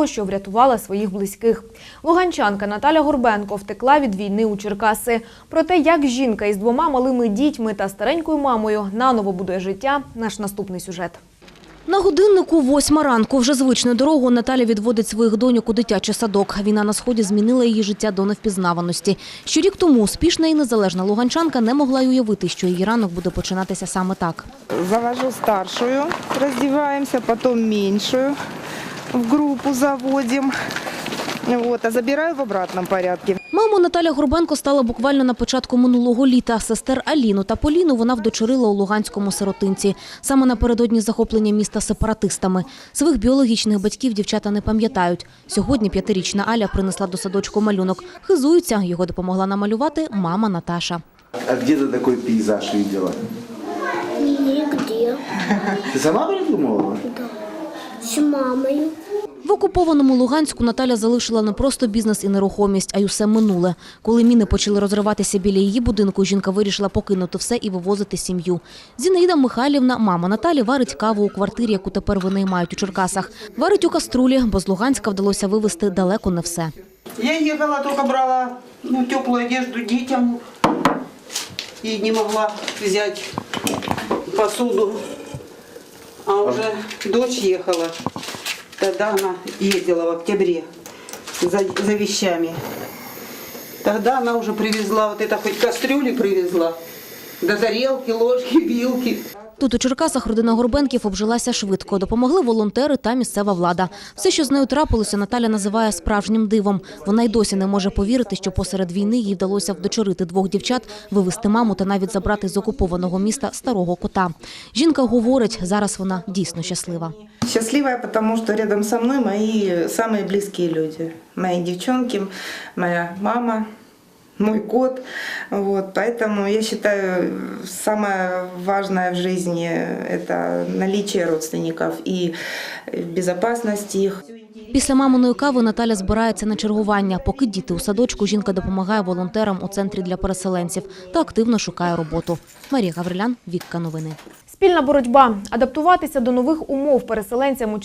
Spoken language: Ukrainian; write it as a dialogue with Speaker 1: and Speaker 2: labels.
Speaker 1: того, що врятувала своїх близьких. Луганчанка Наталя Горбенко втекла від війни у Черкаси. Про те, як жінка із двома малими дітьми та старенькою мамою наново будує життя, наш наступний сюжет. На годиннику восьма ранку. Вже звичною дорогою Наталя відводить своїх доньок у дитячий садок. Війна на сході змінила її життя до невпізнаваності. Ще рік тому успішна і незалежна луганчанка не могла й уявити, що її ранок буде починатися саме так.
Speaker 2: Завожу старшую, раздеваемся, потом меньшую в группу заводим. Вот, а забираю в обратном порядке.
Speaker 1: Маму Наталя Горбенко стала буквально на початку минулого літа. Сестер Аліну та Поліну вона вдочерила у Луганському сиротинці. Саме напередодні захоплення міста сепаратистами. Своїх біологічних батьків дівчата не пам'ятають. Сьогодні п'ятирічна Аля принесла до садочку малюнок. Хизується, його допомогла намалювати мама Наташа.
Speaker 3: А где ты такой пейзаж видела?
Speaker 4: Нигде.
Speaker 3: Ты сама придумала?
Speaker 4: С мамой.
Speaker 1: В окупованому Луганську Наталя залишила не просто бізнес і нерухомість, а й усе минуле. Коли міни почали розриватися біля її будинку, жінка вирішила покинути все і вивозити сім'ю. Зінаїда Михайлівна, мама Наталі, варить каву у квартирі, яку тепер вони мають у Черкасах. Варить у каструлі, бо з Луганська вдалося вивезти далеко не все.
Speaker 5: Я ехала, только брала ну, теплую одежду детям и не могла взять посуду. А уже дочь ехала. Тогда она ездила в октябре за, за вещами. Тогда она уже привезла, вот это хоть кастрюли привезла, до тарелки, ложки, вилки.
Speaker 1: Тут у Черкасах родина Горбенків обжилася швидко. Допомогли волонтери та місцева влада. Все, що з нею трапилося, Наталя називає справжнім дивом. Вона й досі не може повірити, що посеред війни їй вдалося вдочерити двох дівчат, вивезти маму та навіть забрати з окупованого міста старого кота. Жінка говорить, зараз вона дійсно щаслива.
Speaker 2: Счастливая, потому что рядом со мной мои самые люди. Мои девчонки, моя мама, мой кот. Вот, поэтому я считаю, самое важное в жизни – это наличие родственников и безопасность их.
Speaker 1: Після маминої кави Наталя збирається на чергування. Поки діти у садочку, жінка допомагає волонтерам у центрі для переселенців та активно шукає роботу. Марія Гаврилян, Вікка Новини. Спільна боротьба адаптуватися до нових умов переселенцям у